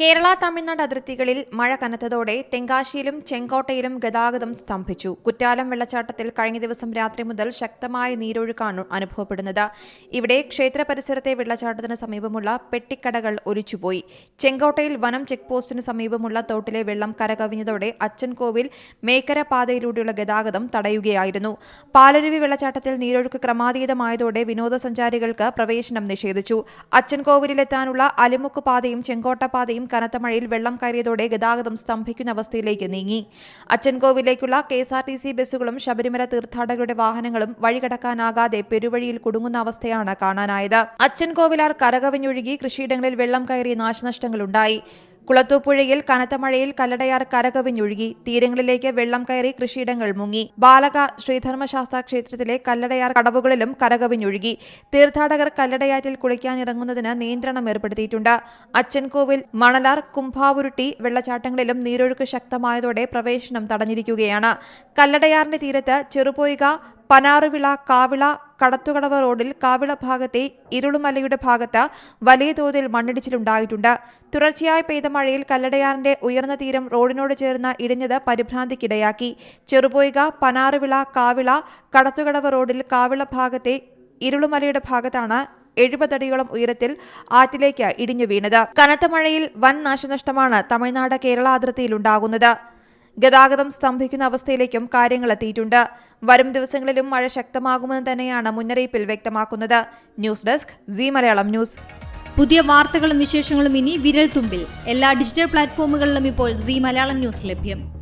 കേരള തമിഴ്നാട് അതിർത്തികളിൽ മഴ കനത്തതോടെ തെങ്കാശിയിലും ചെങ്കോട്ടയിലും ഗതാഗതം സ്തംഭിച്ചു. കുറ്റാലം വെള്ളച്ചാട്ടത്തിൽ കഴിഞ്ഞ ദിവസം രാത്രി മുതൽ ശക്തമായ നീരൊഴുക്കാണ് അനുഭവപ്പെടുന്നത്. ഇവിടെ ക്ഷേത്ര പരിസരത്തെ വെള്ളച്ചാട്ടത്തിന് സമീപമുള്ള പെട്ടിക്കടകൾ ഒലിച്ചുപോയി. ചെങ്കോട്ടയിൽ വനം ചെക്ക് പോസ്റ്റിന് സമീപമുള്ള തോട്ടിലെ വെള്ളം കരകവിഞ്ഞതോടെ അച്ചൻകോവിൽ മേക്കര പാതയിലൂടെയുള്ള ഗതാഗതം തടയുകയായിരുന്നു. പാലരുവി വെള്ളച്ചാട്ടത്തിൽ നീരൊഴുക്ക് ക്രമാതീതമായതോടെ വിനോദസഞ്ചാരികൾക്ക് പ്രവേശനം നിഷേധിച്ചു. അച്ചൻകോവിലെത്താനുള്ള അലിമുക്ക് പാതയും ചെങ്കോട്ട പാതയും കനത്ത മഴയിൽ വെള്ളം കയറിയതോടെ ഗതാഗതം സ്തംഭിക്കുന്ന അവസ്ഥയിലേക്ക് നീങ്ങി. അച്ചൻകോവിലേക്കുള്ള K S R T C ബസ്സുകളും ശബരിമല തീർത്ഥാടകരുടെ വാഹനങ്ങളും വഴി കടക്കാനാകാതെ പെരുവഴിയിൽ കുടുങ്ങുന്ന അവസ്ഥയാണ് കാണാനായത്. അച്ചൻകോവിലാർ കരകവിഞ്ഞൊഴുകി കൃഷിയിടങ്ങളിൽ വെള്ളം കയറി നാശനഷ്ടങ്ങളുണ്ടായി. കുളത്തൂപ്പുഴയിൽ കനത്ത മഴയിൽ കല്ലടയാർ കരകവിഞ്ഞൊഴുകി. തീരങ്ങളിലേക്ക് വെള്ളം കയറി കൃഷിയിടങ്ങൾ മുങ്ങി. ബാലക ശ്രീധർമ്മശാസ്ത്ര ക്ഷേത്രത്തിലെ കല്ലടയാർ കടവുകളിലും കരകവിഞ്ഞൊഴുകി. തീർത്ഥാടകർ കല്ലടയാറ്റിൽ കുളിക്കാനിറങ്ങുന്നതിന് നിയന്ത്രണം ഏർപ്പെടുത്തിയിട്ടുണ്ട്. അച്ചൻകോവിൽ മണലാർ കുംഭാവുരുട്ടി വെള്ളച്ചാട്ടങ്ങളിലും നീരൊഴുക്ക് ശക്തമായതോടെ പ്രവേശനം തടഞ്ഞിരിക്കുകയാണ്. കല്ലടയാറിന്റെ തീരത്ത് ചെറുപോയിക പനാറുവിള കാവിള കടത്തുകടവ് റോഡിൽ കാവിള ഭാഗത്തെ ഇരുളുമലയുടെ ഭാഗത്ത് വലിയ തോതിൽ മണ്ണിടിച്ചിലുണ്ടായിട്ടുണ്ട് തുടർച്ചയായി പെയ്ത മഴയിൽ കല്ലടയാറിന്റെ ഉയർന്ന തീരം റോഡിനോട് ചേർന്ന് ഇടിഞ്ഞത് പരിഭ്രാന്തിക്കിടയാക്കി. ചെറുപോയിക പനാറുവിള കാവിള കടത്തുകടവ് റോഡിൽ കാവിള ഭാഗത്തെ ഇരുളുമലയുടെ ഭാഗത്താണ് എഴുപതടിയോളം ഉയരത്തിൽ ആറ്റിലേക്ക് ഇടിഞ്ഞു വീണത്. കനത്ത മഴയിൽ വൻ നാശനഷ്ടമാണ് തമിഴ്നാട് കേരള അതിർത്തിയിൽ ഉണ്ടാകുന്നത്. ഗതാഗതം സ്തംഭിക്കുന്ന അവസ്ഥയിലേക്കും കാര്യങ്ങൾ എത്തിയിട്ടുണ്ട്. വരും ദിവസങ്ങളിലും മഴ ശക്തമാകുമെന്ന് തന്നെയാണ് മുന്നറിയിപ്പിൽ വ്യക്തമാക്കുന്നത്. News desk C Malayalam news. പുതിയ വാർത്തകളും വിശേഷങ്ങളും ഇനി വിരൽ തുമ്പിൽ. എല്ലാ ഡിജിറ്റൽ പ്ലാറ്റ്ഫോമുകളിലും ഇപ്പോൾ സി മലയാളം ന്യൂസ് ലഭ്യം.